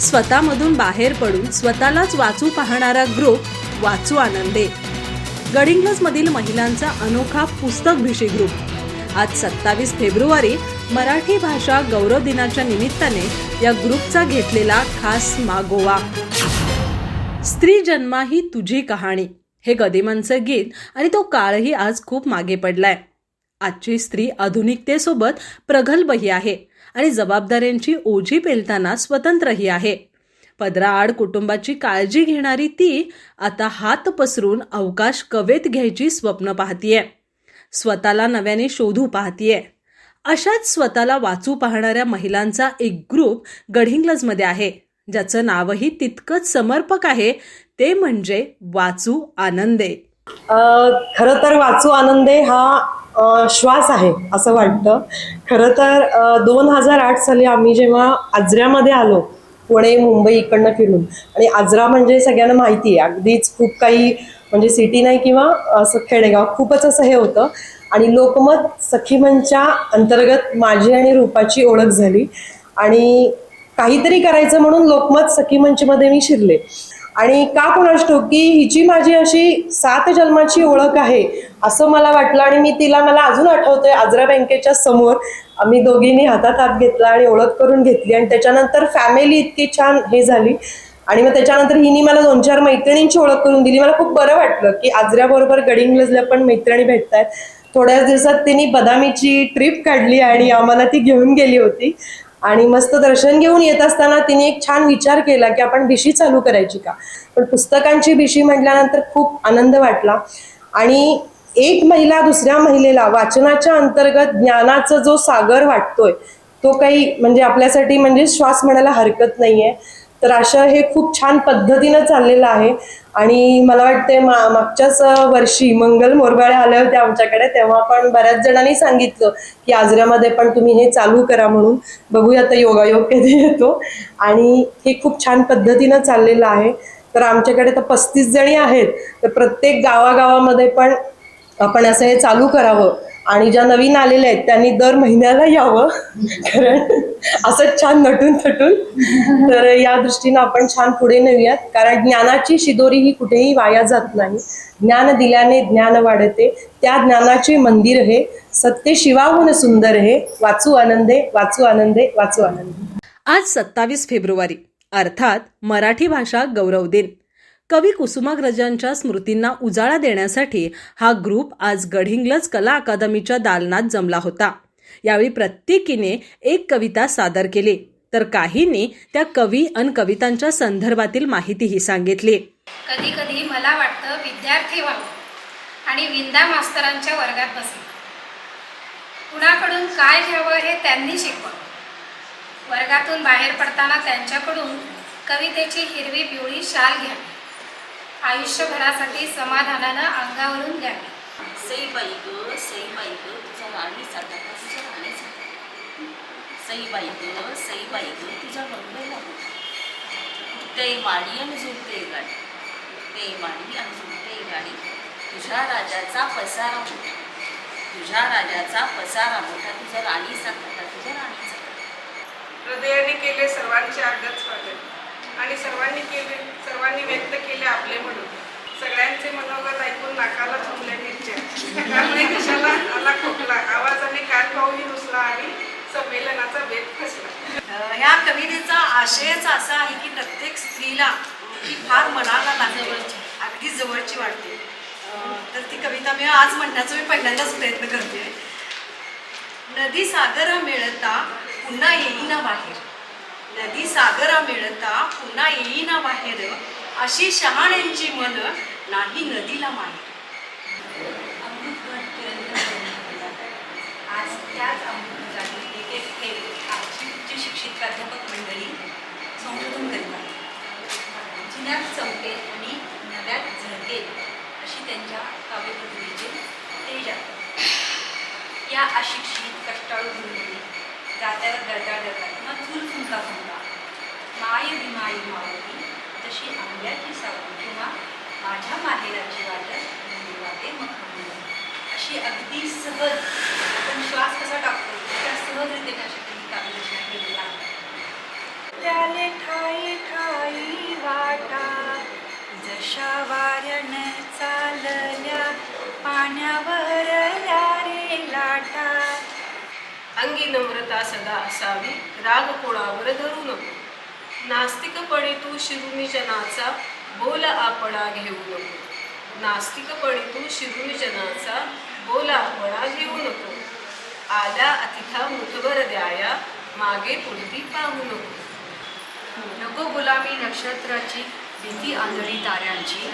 स्वतःमधून बाहेर पडून स्वतःलाच वाचू पाहणारा ग्रुप वाचू आनंदे. गडिंग्लजमधील महिलांचा अनोखा पुस्तक भिशी ग्रुप. आज सत्तावीस फेब्रुवारी मराठी भाषा गौरव दिनाच्या निमित्ताने या ग्रुपचा घेतलेला खास मागोवा. स्त्री जन्मा ही तुझी कहाणी. हे गदिमांचं गीत आणि तो काळही आज खूप मागे पडलाय. आजची स्त्री आधुनिकतेसोबत प्रगल्भही आहे. आणि जबाबदाऱ्यांची ओझी पेलताना स्वतंत्रही आहे. पदराआड कुटुंबाची काळजी घेणारी ती आता हात पसरून अवकाश कवेत घ्यायची स्वप्न पाहतीये. स्वतःला नव्याने शोधू पाहतीये. अशाच स्वतःला वाचू पाहणाऱ्या महिलांचा एक ग्रुप गडिंग्लजमध्ये आहे ज्याचं नावही तितकंच समर्पक आहे ते म्हणजे वाचू आनंदे. खर खरं तर वाचू आनंदे हा श्वास आहे असं वाटतं. खरं तर दोन हजार आठ साली आम्ही जेव्हा आजऱ्यामध्ये आलो पुणे मुंबई इकडनं फिरून आणि आजरा म्हणजे सगळ्यांना माहिती आहे अगदीच खूप काही म्हणजे सिटी नाही किंवा असं खेडेगाव खूपच असं हे होतं. आणि लोकमत सखीमनच्या अंतर्गत माझी आणि रूपाची ओळख झाली. आणि काहीतरी करायचं म्हणून लोकमत सखी मंचमध्ये मी शिरले. आणि का कोण असतो की हिची माझी अशी सात जन्माची ओळख आहे असं मला वाटलं आणि मी तिला मला अजून आठवतोय आजरा बँकेच्या समोर. आम्ही दोघींनी हातात हात घेतला आणि ओळख करून घेतली आणि त्याच्यानंतर फॅमिली इतकी छान हे झाली. आणि मग त्याच्यानंतर हिनी मला दोन चार मैत्रिणींची ओळख करून दिली. मला खूप बरं वाटलं की आजऱ्याबरोबर गडिंग्लजला पण मैत्रिणी भेटतायत. थोड्याच दिवसात तिने बदामीची ट्रिप काढली आणि आम्हाला ती घेऊन गेली होती. आणि मस्त दर्शन घेऊन येत असताना तिने एक छान विचार केला की आपण बिशी चालू करायची का? पण पुस्तकांची बिशी म्हटल्यानंतर खूप आनंद वाटला. आणि एक महिला दुसऱ्या महिलेला वाचनाच्या अंतर्गत ज्ञानाचा जो सागर वाटतोय तो काही म्हणजे आपल्यासाठी म्हणजे श्वास म्हणायला हरकत नाहीये. तर अशा हे खूप छान पद्धतीनं चाललेलं आहे. आणि मला वाटते मा मागच्याच वर्षी मंगल मोरबाळे आले होते आमच्याकडे तेव्हा पण बऱ्याच जणांनी सांगितलं की आजऱ्यामध्ये पण तुम्ही हे चालू करा म्हणून. बघूया आता योगायोग कधी येतो. आणि हे खूप छान पद्धतीनं चाललेलं आहे. तर आमच्याकडे तर पस्तीस जणी आहेत. तर प्रत्येक गावागावामध्ये पण आपण असं हे चालू करावं. आणि ज्या नवीन आलेल्या आहेत त्यांनी दर महिन्याला यावं. कारण असंच छान नटून थटून. तर या दृष्टीनं आपण छान पुढे नेऊयात. कारण ज्ञानाची शिदोरी ही कुठेही वाया जात नाही. ज्ञान दिल्याने ज्ञान वाढते. त्या ज्ञानाचे मंदिर हे. सत्य शिवाहून सुंदर हे. वाचू आनंदे वाचू आनंदे वाचू आनंदे. आज सत्तावीस फेब्रुवारी. अर्थात मराठी भाषा गौरव दिन. कवी कुसुमाग्रजांच्या स्मृतींना उजाळा देण्यासाठी हा ग्रुप आज गडहिंग्लज कला अकादमीच्या दालनात जमला होता. यावेळी प्रत्येकीने एक कविता सादर केली. तर काहींनी त्या कवी अन कवितांच्या संदर्भातील माहितीही सांगितली. कधी कधी मला वाटतं विद्यार्थी व्हावं आणि विंदा मास्तरांच्या वर्गात बसावं कुणाकडून काय घ्यावं हे त्यांनी शिकवलं वर्गातून बाहेर पडताना त्यांच्याकडून कवितेची हिरवी पिवळी शाल घ्यावी. आयुष्यभरासाठी समाधानानं अंगावरून द्यावी सई बाई ग सई बाई ग तुझ्या राणी साधा तुझ्या राणी सई बाई ग सई बाई ग तुझ्या बंगलेला ते माडी आणि झुलते गाडी. ते माडी आणि झुलते गाडी. तुझ्या राजाचा पसारा मोठा. तुझ्या राजाचा पसारा मोठा. तुझ्या राणी साधा तुझ्या राणीचा हृदयाने केले सर्वांचे आगत स्वागत आणि सर्वांनी केले सर्वांनी व्यक्त केले आपले म्हणून. सगळ्यांचे मनोगत ऐकून नाकाला झोपले निश्चय त्यामुळे दिशाला आला खोकला. आवाजाने कान पाहूही रुसला आणि संमेलनाचा वेग फसला. ह्या कवितेचा आशयच असा आहे की प्रत्येक स्त्रीला ही फार मनाला लागते. अगदी जवळची वाटते. तर ती कविता मी आज म्हणण्याचा मी पहिल्यांदाच प्रयत्न करते. नदी सागर मिळता पुन्हा येईना बाहेर. नदी सागरा मिळता पुन्हा येईना बाहेर अशी शहाण्यांची मन नाही नदीला माहेर आज त्याच अमृत जागी एक एक उच्च शिक्षित प्राध्यापक मंडळी संशोधन करीत आहेत जुन्यात चौके आणि नव्यात झळके अशी त्यांच्या काव्यपद्धतीचे तेज आहे. या अशिक्षित कष्टाळू भूमीने जात्यावर दर्जा दळतात किंवा चूल फुंका फुंका. माय भीमाई मावली जशी आंब्याची सावली किंवा माझ्या माहेराची वाटत वाटे मग अशी अगदी सहज आपण श्वास कसा टाकतो त्या सहज अशा त्यांनी काव्यरचना केलेल्या त्याले ठाई ठाई वाटा जशा वाऱ्यानं चालल्या पाण्यावरल्या अंगी नम्रता सदा असावी राग कोणावर धरू नको. नास्तिकपणे तू शिरुनी जनाचा बोल आपणा घेऊ नको. नास्तिकपणे तू शिरुनी जनाचा बोल आपणा घेऊ नको. आल्या अतिथा मुठभर द्याया मागे पुढती पाहू नको. नको गुलामी नक्षत्राची भीती आंधळी ताऱ्यांची.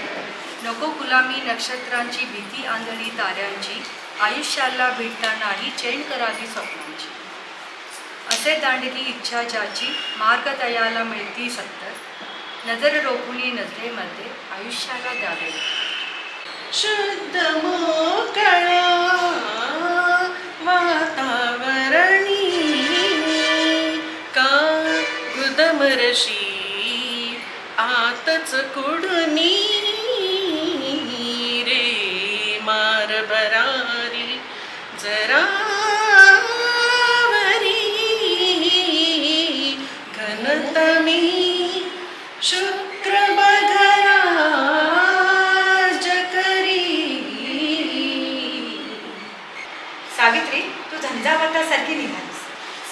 नको गुलामी नक्षत्रांची भीती आंधळी ताऱ्यांची. आयुष्याला भेटतानाही चैन करावी स्वप्नांची. असे दांडली इच्छा ज्याची मार्ग दयाला मिळती सत्तर नजर रोखुनी नजरेमध्ये आयुष्याला द्यावे. शुद्ध मोकळा वातावरणी का गुदमरशी आतच कुडणी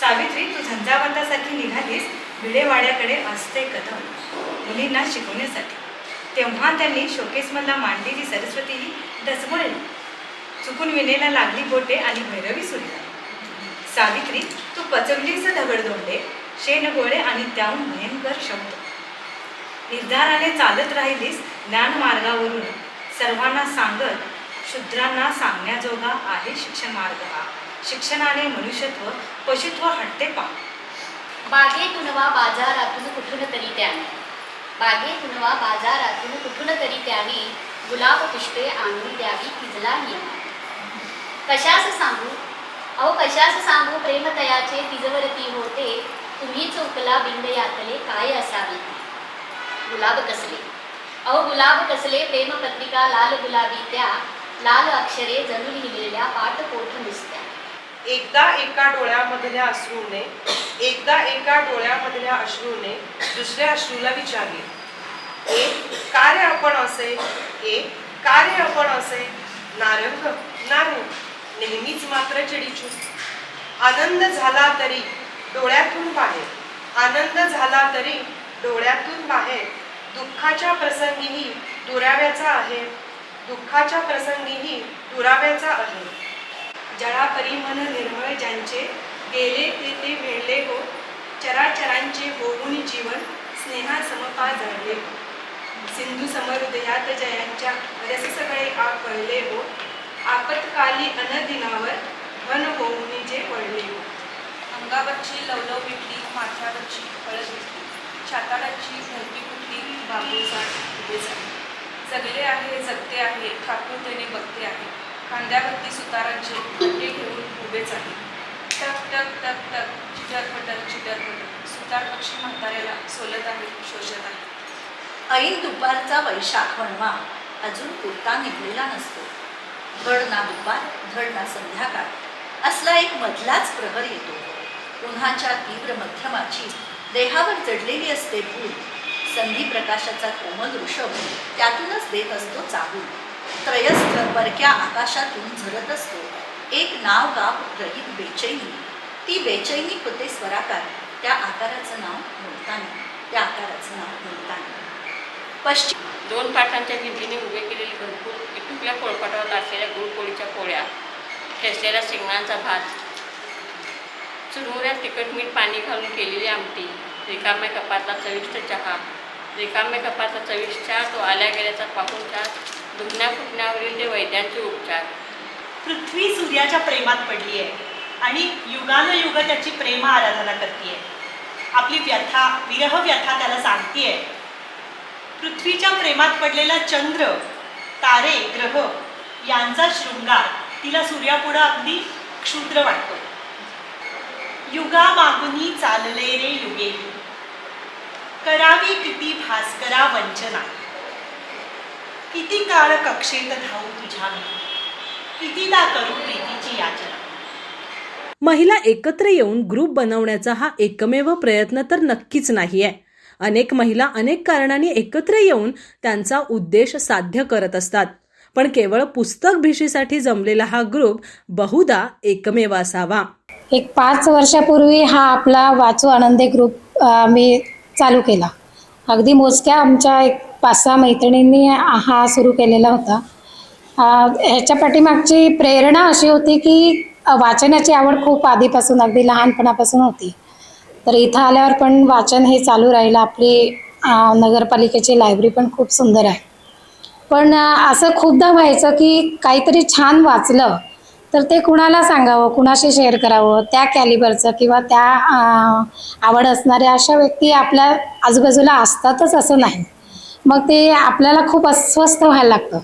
सावित्री तू झंझावातासारखी निघालीस. भिडेवाड्याकडे असते कदम. मुलींना शिकवण्यासाठी. तेव्हा त्यांनी शोकेसमधला मांडलेली सरस्वती ही डचमळली चुकून विनेला लागली बोटे आणि भैरवी सुरली सावित्री तू पचवलीस दगडदोंडे शेण गोळे आणि त्याहून भयंकर शब्द. निर्धाराने चालत राहिलीस ज्ञान मार्गावरून. सर्वांना सांगत शूद्रांना सांगण्याजोगा आहे शिक्षण मार्ग हा. शिक्षणाने मनुष्यत्व पशुत्व हटते पा. बागेतून वा बाजारातून कुठून तरी त्याने. बागेतून वा बाजारातून कुठून तरी त्याने गुलाब पुष्पे आणून द्यावी तिजला नियमा. कशास सांगू? अहो कशास सांगू? प्रेमतयाचे तिजवरती होते. तुम्ही चोकला बिंब यातले काय असावे? गुलाब कसले? अहो गुलाब कसले? प्रेमपत्रिका लाल गुलाबी त्या. लाल अक्षरे जणू लिहिलेल्या पाठपोठ नुसत्या. एकदा एका डोळ्यामधल्या अश्रूने एकदा एका डोळ्यामधल्या अश्रूने दुसऱ्या अश्रूला विचारले. एक कार्य आपण असे? एक कार्य आपण असे? नारंग नारंग नेहमीच मात्र चिडीचू. आनंद झाला तरी डोळ्यातून बाहेर. आनंद झाला तरी डोळ्यातून बाहेर. दुःखाच्या प्रसंगीही दुराव्याचा आहे. दुःखाच्या प्रसंगीही दुराव्याचा आहे. जळा मन निर्मळ ज्यांचे गेले ते ते वेळले हो. चराचरांचे होऊन जीवन स्नेहा समपा जळले. हो सिंधू समहृदयात जयांच्या रस सगळे आपळले हो. आपत्काली अनदिनावर वन होऊन जे वळले हो. अंगावरची लवलव विटली माथ्यावरची हळद विटली छाताडाची धरती कुठली बाबूजाड उभे सगळे जगले आहे जगते आहे ठाकूर त्याने बघते आहे. खांद्यावरती सुतारांचे खड्डे घेऊन उभेच आहे. टक टक टक टक चिटर पटर चिटर पटर सुतार पक्षी म्हाताऱ्याला सोलत आहे शोषत आहे. ऐन दुपारचा वैशाख वणवा अजून कुर्ता निघलेला नसतो. धड ना दुपार धड ना संध्याकाळ. असला एक मधलाच प्रहर येतो. उन्हाच्या तीव्र मध्यमाची देहावर जडलेली असते भूल संधी प्रकाशाचा कोमल वृषभ त्यातूनच देत असतो चाहूल. त्रयस्त्र परक्या आकाशातून झरत असतो. एक नाव गाव रहित बेचैनी. ती बेचैनी होते स्वराकार. त्या आकाराचं नाव मुलतानी. त्या आकाराचं नाव मुलतानी. पश्चिम दोन पाटांच्या भिंतीने उभे केलेली भरपूर इटुकल्या पोळपाटावर असलेल्या गुळपोळीच्या पोळ्या ठेसलेला शेंगणांचा भात चुरमुऱ्यात तिखट मीठ पाणी घालून केलेली आमटी रिकाम्या कपातला चविष्ट चहा. रिकाम्या कपातला चविष्ट चहा तो आल्या गेल्याचा पाहून चहा दुखण्या फुटण्यावरील ते वैद्यांचे उपचार. पृथ्वी सूर्याच्या प्रेमात पडली आहे आणि युगानुयुग त्याची प्रेम आराधना करते आपली व्यथा विरह व्यथा त्याला सांगतीये. पृथ्वीच्या प्रेमात पडलेला चंद्र तारे ग्रह यांचा शृंगार तिला सूर्यापुढं अगदी क्षुद्र वाटतो. युगा मागुनी चालले रे युगे करावी किती भास्करा वंचना. किती काळ कक्षेत धावू तुझ्या कितीदा करू प्रीतीची याचना? महिला एकत्र येऊन ग्रुप बनवण्याचा हा एकमेव प्रयत्न तर नक्कीच नाही आहे अनेक महिला अनेक कारणांनी एकत्र येऊन त्यांचा उद्देश साध्य करत असतात. पण केवळ पुस्तक भिशीसाठी जमलेला हा ग्रुप बहुधा एकमेव असावा. एक पाच वर्षापूर्वी हा आपला वाचू आनंदी ग्रुप मी चालू केला. अगदी मोजक्या आमच्या एक पाच सहा मैत्रिणींनी हा सुरू केलेला होता. ह्याच्या पाठीमागची प्रेरणा अशी होती की वाचनाची आवड खूप आधीपासून अगदी लहानपणापासून होती. तर इथं आल्यावर पण वाचन हे चालू राहिलं. आपली नगरपालिकेची लायब्ररी पण खूप सुंदर आहे. पण असं खूपदा व्हायचं की काहीतरी छान वाचलं तर ते कुणाला सांगावं? कुणाशी शेअर करावं? त्या कॅलिबरचं किंवा त्या आवड असणाऱ्या अशा व्यक्ती आपल्या आजूबाजूला असतातच असं नाही. मग ते आपल्याला खूप अस्वस्थ व्हायला लागतं.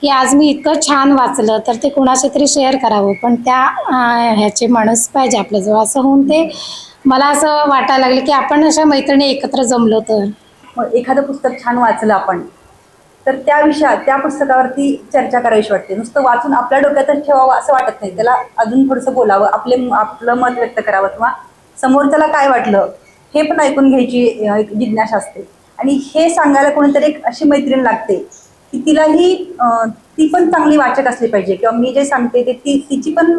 की आज मी इतकं छान वाचलं तर ते कुणाशी तरी शेअर करावं. पण त्या ह्याचे माणूस पाहिजे आपल्याजवळ. असं होऊन ते मला असं वाटायला लागलं की आपण अशा मैत्रिणी एकत्र जमलो तर. मग एखादं पुस्तक छान वाचलं आपण तर त्या विषयात त्या पुस्तकावरती चर्चा करावीशी वाटते. नुसतं वाचून आपल्या डोक्यातच ठेवावं असं वाटत नाही. त्याला अजून थोडंसं बोलावं आपले आपलं मत व्यक्त करावं किंवा समोर त्याला काय वाटलं हे पण ऐकून घ्यायची एक जिज्ञासा असते. आणि हे सांगायला कोणीतरी एक अशी मैत्रीण लागते की तिलाही ती पण चांगली वाचक असली पाहिजे किंवा मी जे सांगते ते ती तिची पण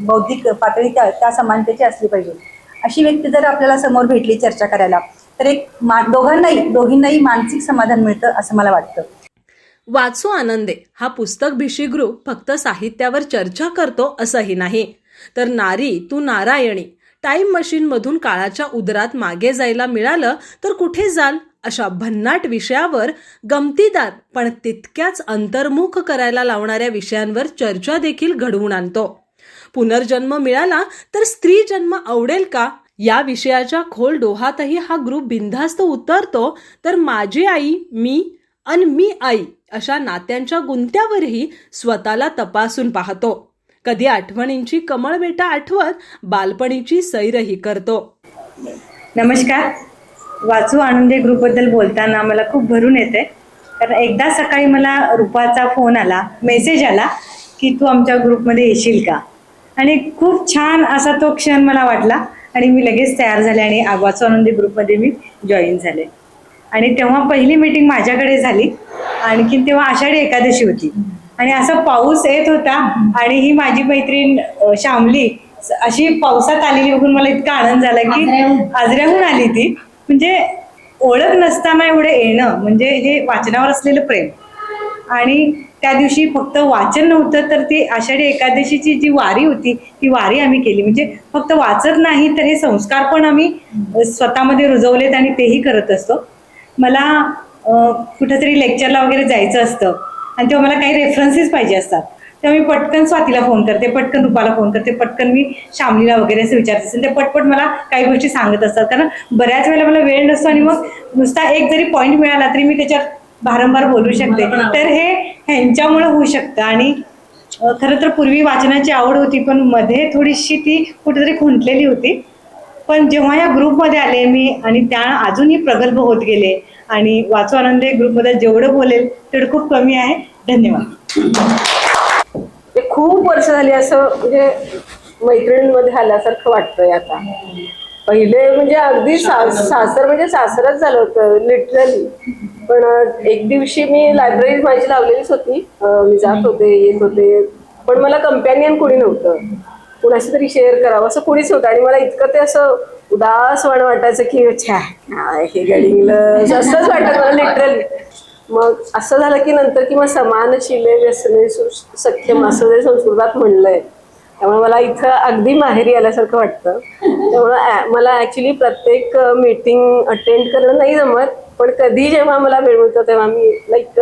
बौद्धिक पातळी त्या त्या समानतेची असली पाहिजे. अशी व्यक्ती जर आपल्याला समोर भेटली चर्चा करायला तर एक मा दोघांनाही दोघींनाही मानसिक समाधान मिळतं असं मला वाटतं. वाचू आनंदे हा पुस्तक भिशी ग्रुप फक्त साहित्यावर चर्चा करतो असंही नाही. तर नारी तू नारायणी टाईम मशीनमधून काळाच्या उदरात मागे जायला मिळालं तर कुठे जाल? अशा भन्नाट विषयावर गमतीदार पण तितक्याच अंतर्मुख करायला लावणाऱ्या विषयांवर चर्चा देखील घडवून आणतो. पुनर्जन्म मिळाला तर स्त्री जन्म आवडेल का? या विषयाच्या खोल डोहातही हा ग्रुप बिनधास्त उतरतो तर माझी आई मी अन मी आई अशा नात्यांच्या गुंत्यावरही स्वतःला तपासून पाहतो. कधी आठवणींची कमळ बेटा आठवत बालपणीची सैरही करतो. नमस्कार. वाचू आनंदी ग्रुपबद्दल बोलताना मला खूप भरून येते. कारण एकदा सकाळी मला रुपाचा फोन आला मेसेज आला की तू आमच्या ग्रुपमध्ये येशील का? आणि खूप छान असा तो क्षण मला वाटला. आणि मी लगेच तयार झाले आणि आ- वाचू आनंदी ग्रुपमध्ये मी जॉईन झाले. आणि तेव्हा पहिली मीटिंग माझ्याकडे झाली. आणखीन तेव्हा आषाढी एकादशी होती. आणि असा पाऊस येत होता आणि ही माझी मैत्रीण श्यामली अशी पावसात आलेली बघून मला इतका आनंद झाला की आजऱ्याहून आली ती. म्हणजे ओळख नसताना एवढं येणं म्हणजे हे वाचनावर असलेलं प्रेम. आणि त्या दिवशी फक्त वाचन नव्हतं तर ती आषाढी एकादशीची जी वारी होती ती वारी आम्ही केली. म्हणजे फक्त वाचत नाही तर हे संस्कार पण आम्ही स्वतःमध्ये रुजवलेत आणि तेही करत असतो. मला कुठंतरी कुठेतरी लेक्चरला वगैरे जायचं असतं आणि तेव्हा मला काही रेफरन्सेस पाहिजे असतात. तेव्हा मी पटकन स्वातीला फोन करते पटकन रुपाला फोन करते पटकन मी शामलीला वगैरे असं विचारते असेल ते पटपट मला काही गोष्टी सांगत असतात. कारण बऱ्याच वेळेला मला वेळ नसतो आणि मग नुसता एक जरी पॉईंट मिळाला तरी मी त्याच्यात भारंभार बोलू शकते. तर हे ह्यांच्यामुळं होऊ शकतं. आणि खरं तर पूर्वी वाचनाची आवड होती पण मध्ये थोडीशी ती कुठेतरी खुंटलेली होती. पण जेव्हा या ग्रुपमध्ये आले मी आणि त्या अजूनही प्रगल्भ होत गेले आणि वाचू आनंदे ग्रुपमध्ये जेवढं बोलेल तेवढं खूप कमी आहे. धन्यवाद. ते खूप वर्ष झाली असं म्हणजे मैत्रिणींमध्ये आल्यासारखं वाटतंय आता. पहिले म्हणजे अगदी सासर म्हणजे सासरच झालं होतं लिटरली पण एक दिवशी मी लायब्ररी माझी लावलेलीच होती. मी जात होते येत होते. पण मला कंपॅनियन कोणी नव्हतं. कुणाशी तरी शेअर करावं असं कोणीच होतं आणि मला इतकं ते असं उदास वाण वाटायचं की छ्या काय हे गडिंगलं असंच वाटत मला लिटरली मग असं झालं की नंतर की मग समानशिले व्यसने सख्यम असं जे संस्कृतात म्हणलंय. त्यामुळे मला इथं अगदी माहेरी आल्यासारखं वाटतं. त्यामुळं मला ॲक्च्युली प्रत्येक मीटिंग अटेंड करणं नाही जमत. पण कधी जेव्हा मला वेळ मिळतो तेव्हा मी लाईक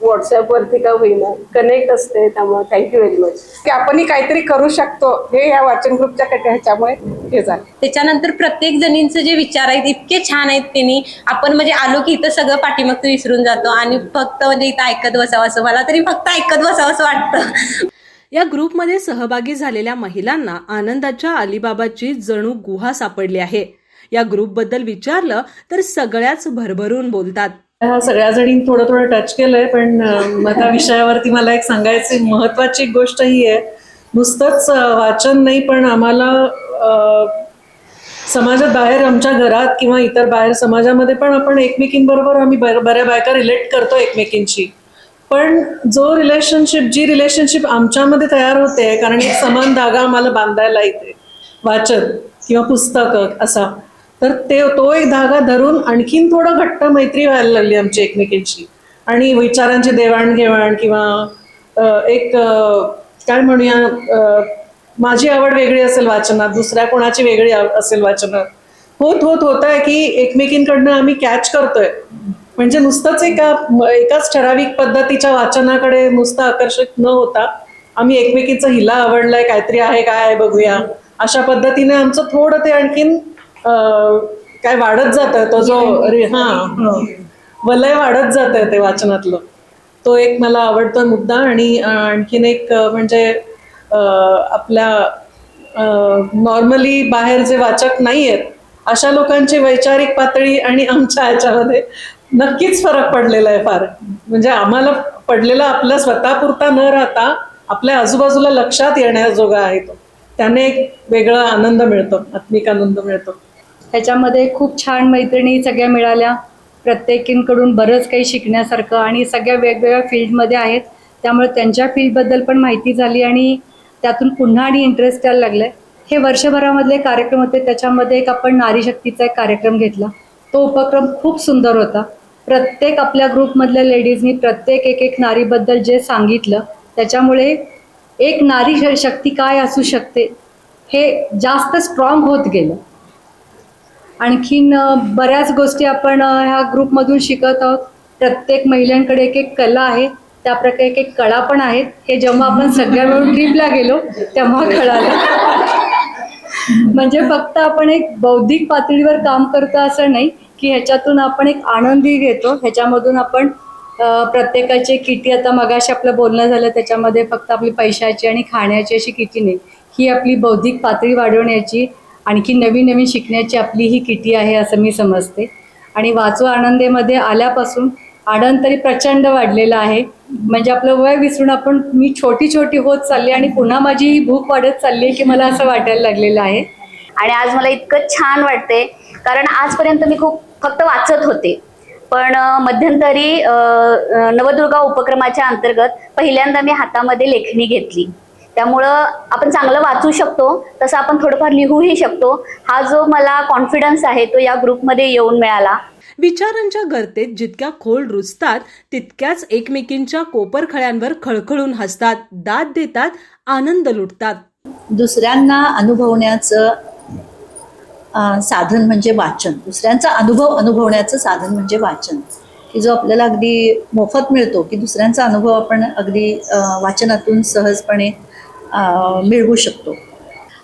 व्हॉट्सॲपवरती का होईना कनेक्ट असते त्यामुळे थँक्यू व्हेरी मच की आपणही काहीतरी करू शकतो हे या वाचन ग्रुपच्या कट- ह्याच्यामुळे हे झालं. त्याच्यानंतर प्रत्येक जणींचे जे विचार आहेत इतके छान आहेत त्यांनी आपण म्हणजे आलो की इथं सगळं पाठीमागचं विसरून जातो आणि फक्त म्हणजे इथं ऐकत बसावं असं मला तरी फक्त ऐकत बसावं असं वाटतं. या ग्रुपमध्ये सहभागी झालेल्या महिलांना आनंदाच्या अलिबाबाची जणू गुहा सापडली आहे. या ग्रुपबद्दल विचारलं तर सगळ्याच भरभरून बोलतात. ह्या सगळ्या जणी थोडं थोडं टच केलंय पण त्या विषयावरती मला एक सांगायची महत्वाची एक गोष्ट ही आहे. नुसतंच वाचन नाही पण आम्हाला समाजाबाहेर समाजात बाहेर आमच्या घरात किंवा इतर बाहेर समाजामध्ये पण आपण एकमेकींबरोबर आम्ही बऱ्या बायका रिलेट करतो एकमेकींशी. पण जो रिलेशनशिप जी रिलेशनशिप आमच्यामध्ये तयार होते कारण एक समान धागा आम्हाला बांधायला येते. वाचन किंवा पुस्तक असा. तर ते तो एक धागा धरून आणखीन थोडं घट्ट मैत्री व्हायला लागली आमची एकमेकींची. आणि विचारांची देवाणघेवाण किंवा एक काय म्हणूया माझी आवड वेगळी असेल वाचनात दुसऱ्या कोणाची वेगळी असेल वाचनात. होत होत होत आहे की एकमेकींकडनं आम्ही कॅच करतोय. म्हणजे नुसतंच एका एकाच ठराविक पद्धतीच्या वाचनाकडे नुसतं आकर्षित न होता आम्ही एकमेकीचं हिला आवडलंय काहीतरी आहे काय आहे बघूया. अशा पद्धतीने आमचं थोडं ते आणखीन काय वाढत जातं तो जो हा. वलय वाढत जात ते वाचनातलं. तो एक मला आवडतो मुद्दा आणि आणखीन एक म्हणजे आपल्या नॉर्मली बाहेर जे वाचक नाही आहेत अशा लोकांची वैचारिक पातळी आणि आमच्या ह्याच्यामध्ये नक्कीच फरक पडलेला आहे फार. म्हणजे आम्हाला पडलेला आपल्या स्वतःपुरता न राहता आपल्या आजूबाजूला लक्षात येण्याजोगा आहे तो. त्याने एक वेगळा आनंद मिळतो आत्मिक आनंद मिळतो. त्याच्यामध्ये खूप छान मैत्रिणी सगळ्या मिळाल्या. प्रत्येकींकडून बरंच काही शिकण्यासारखं आणि सगळ्या वेगवेगळ्या फील्डमध्ये आहेत. त्यामुळे त्यांच्या फील्डबद्दल पण माहिती झाली आणि त्यातून पुन्हा आणि इंटरेस्ट यायला लागलाय. हे वर्षभरामधले कार्यक्रम होते. त्याच्यामध्ये एक आपण नारी शक्तीचा एक कार्यक्रम घेतला. तो उपक्रम खूप सुंदर होता. प्रत्येक आपल्या ग्रुपमधल्या लेडीजनी प्रत्येक एक एक नारीबद्दल जे सांगितलं त्याच्यामुळे एक नारी श- शक्ती काय असू शकते हे जास्त स्ट्रॉंग होत गेलं. आणखीन बऱ्याच गोष्टी आपण ह्या ग्रुपमधून शिकत आहोत. प्रत्येक महिलांकडे एक एक कला आहे. त्या प्रकारे एक एक कळा पण आहेत. हे जेव्हा आपण सगळ्या मिळून ट्रीपला गेलो तेव्हा कळालं. म्हणजे फक्त आपण एक बौद्धिक पातळीवर काम करतो असं नाही की ह्याच्यातून आपण एक आनंदी घेतो. ह्याच्यामधून आपण प्रत्येकाचे प्रत्येकाची किटी आता मगाशी आपलं बोलणं झालं त्याच्यामध्ये फक्त आपली पैशाची आणि खाण्याची अशी किटी नाही. ही आपली बौद्धिक पातळी वाढवण्याची आणखी नवीन नवीन शिकण्याची आपली ही किटी आहे असं मी समजते. आणि वाचू आनंदेमध्ये आल्यापासून आनंद तरी प्रचंड वाढलेला आहे. म्हणजे आपलं वय विसरून आपण मी छोटी छोटी होत चालली आणि पुन्हा माझी ही भूक वाढत चालली आहे की मला असं वाटायला लागलेलं आहे. आणि आज मला इतकं छान वाटते कारण आजपर्यंत मी खूप फक्त वाचत होते. पण मध्यंतरी नवदुर्गा उपक्रमाच्या अंतर्गत पहिल्यांदा मी हातामध्ये लेखणी घेतली. त्यामुळं आपण चांगलं वाचू शकतो तसं आपण थोडंफार लिहूही शकतो. हा जो मला कॉन्फिडन्स आहे तो या ग्रुपमध्ये येऊन मिळाला. विचारांच्या गर्तेत जितक्या खोल रुजतात तितक्याच एकमेकींच्या कोपरखळ्यांवर खळखळून हसतात दाद देतात आनंद लुटतात. दुसऱ्यांना अनुभवण्याचं साधन म्हणजे वाचन. दुसऱ्यांचा अनुभव अनुभवण्याचं साधन म्हणजे वाचन. की जो आपल्याला अगदी मोफत मिळतो की दुसऱ्यांचा अनुभव आपण अगदी वाचनातून सहजपणे मिळवू शकतो.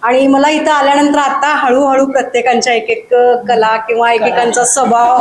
आणि मला इथं आल्यानंतर आता हळूहळू प्रत्येकांच्या एक एक कला किंवा एकेकांचा स्वभाव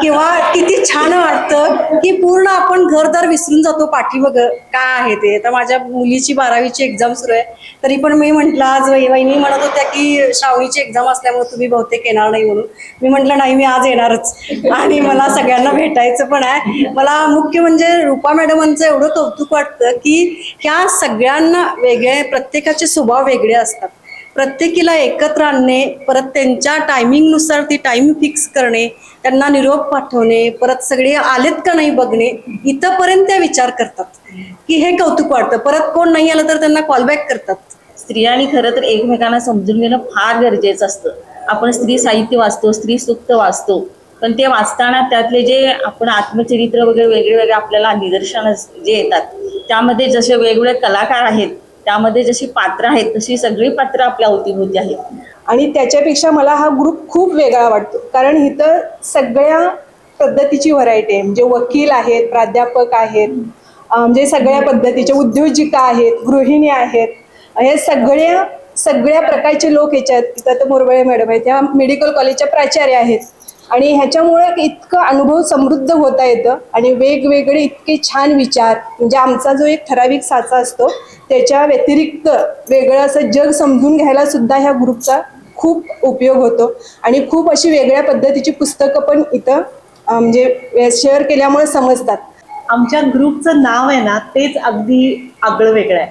किंवा किती छान वाटतं की पूर्ण आपण घरदार विसरून जातो पाठीमाग काय आहे ते? तर माझ्या मुलीची बारावीची एक्झाम सुरू आहे. तरी पण मी म्हटलं आज वहिनी म्हणत होत्या की श्रावणीची एक्झाम असल्यामुळे तुम्ही बहुतेक येणार नाही म्हणून. मी म्हटलं नाही मी आज येणारच. आणि मला सगळ्यांना भेटायचं पण आहे. मला मुख्य म्हणजे रुपा मॅडमांचं एवढं कौतुक वाटतं की ह्या सगळ्यांना वेगळे प्रत्येकाचे स्वभाव वेगळे असतात. प्रत्येकीला एकत्र आणणे परत त्यांच्या टायमिंगनुसार ती टाईम फिक्स करणे त्यांना निरोप पाठवणे परत सगळे आलेत का नाही बघणे इथंपर्यंत त्या विचार करतात. की हे कौतुक वाटतं. परत कोण नाही आलं तर त्यांना कॉलबॅक करतात. स्त्रियांनी खरं तर एकमेकांना समजून घेणं फार गरजेचं असतं. आपण स्त्री साहित्य वाचतो स्त्री सुक्त वाचतो. पण ते वाचताना त्यातले जे आपण आत्मचरित्र वगैरे वेगळे वेगळे आपल्याला निदर्शन जे येतात त्यामध्ये जसे वेगवेगळे कलाकार आहेत त्यामध्ये जशी पात्र आहेत तशी सगळी पात्र आपल्या अवतीभोवती आहेत. आणि त्याच्यापेक्षा मला हा ग्रुप खूप वेगळा वाटतो. कारण इथं सगळ्या पद्धतीची व्हरायटी आहे. म्हणजे वकील आहेत प्राध्यापक आहेत म्हणजे सगळ्या पद्धतीचे उद्योजिका आहेत गृहिणी आहेत. हे सगळ्या सगळ्या प्रकारचे लोक याच्यात तिथं तर मोरबळे मॅडम आहेत त्या मेडिकल कॉलेजच्या प्राचार्य आहेत. आणि ह्याच्यामुळे इतकं अनुभव समृद्ध होता येतं आणि वेगवेगळे इतके छान विचार म्हणजे आमचा जो एक ठराविक साचा असतो त्याच्या व्यतिरिक्त वेगळं असं जग समजून घ्यायला सुद्धा ह्या ग्रुपचा खूप उपयोग होतो. आणि खूप अशी वेगळ्या पद्धतीची पुस्तकं पण इथं म्हणजे शेअर केल्यामुळे समजतात. आमच्या ग्रुपचं नाव आहे ना तेच अगदी आगळं वेगळं आहे.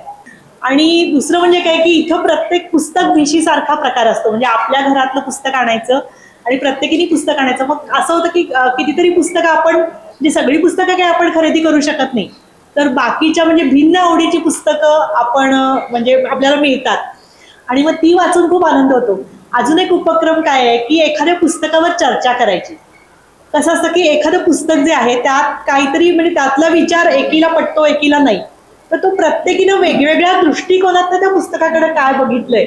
आणि दुसरं म्हणजे काय की इथं प्रत्येक पुस्तक भिशीसारखा प्रकार असतो. म्हणजे आपल्या घरातलं पुस्तक आणायचं आणि प्रत्येकीने पुस्तक आणायचं. मग असं होतं की कितीतरी पुस्तकं आपण म्हणजे सगळी पुस्तकं काही आपण खरेदी करू शकत नाही. तर बाकीच्या म्हणजे भिन्न आवडीची पुस्तकं आपण म्हणजे आपल्याला मिळतात. आणि मग ती वाचून खूप आनंद होतो. अजून एक उपक्रम काय आहे की एखाद्या पुस्तकावर चर्चा करायची. कसं असतं की एखादं पुस्तक जे आहे त्यात काहीतरी म्हणजे त्यातला विचार एकीला पटतो एकीला नाही. तर तो प्रत्येकीनं वेगवेगळ्या दृष्टिकोनात त्या पुस्तकाकडे काय बघितलंय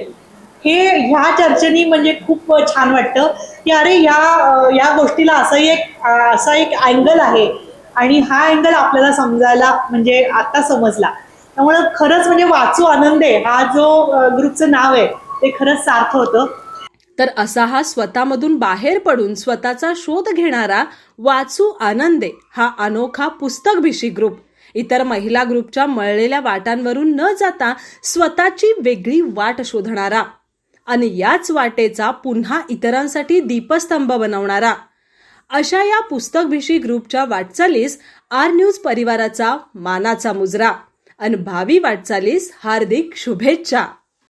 हे ह्या चर्चेनी म्हणजे खूप छान वाटतं की अरे या या गोष्टीला असंही एक असा एक अँगल आहे. आणि हा अँगल आपल्याला समजायला म्हणजे आता समजला. त्यामुळं खरंच म्हणजे वाचू आनंदे हा जो ग्रुपचं नाव आहे ते खरंच सार्थ होतं. तर असा हा स्वतःमधून बाहेर पडून स्वतःचा शोध घेणारा वाचू आनंदे हा अनोखा पुस्तक भिशी ग्रुप. इतर महिला ग्रुपच्या मळलेल्या वाटांवरून न जाता स्वतःची वेगळी वाट शोधणारा. आणि याच वाटेचा पुन्हा इतरांसाठी दीपस्तंभ बनवणारा. अशा या पुस्तकभिषी ग्रुपच्या वाटचालीस आर न्यूज परिवाराचा मानाचा मुजरा. आणि भावी वाटचालीस हार्दिक शुभेच्छा.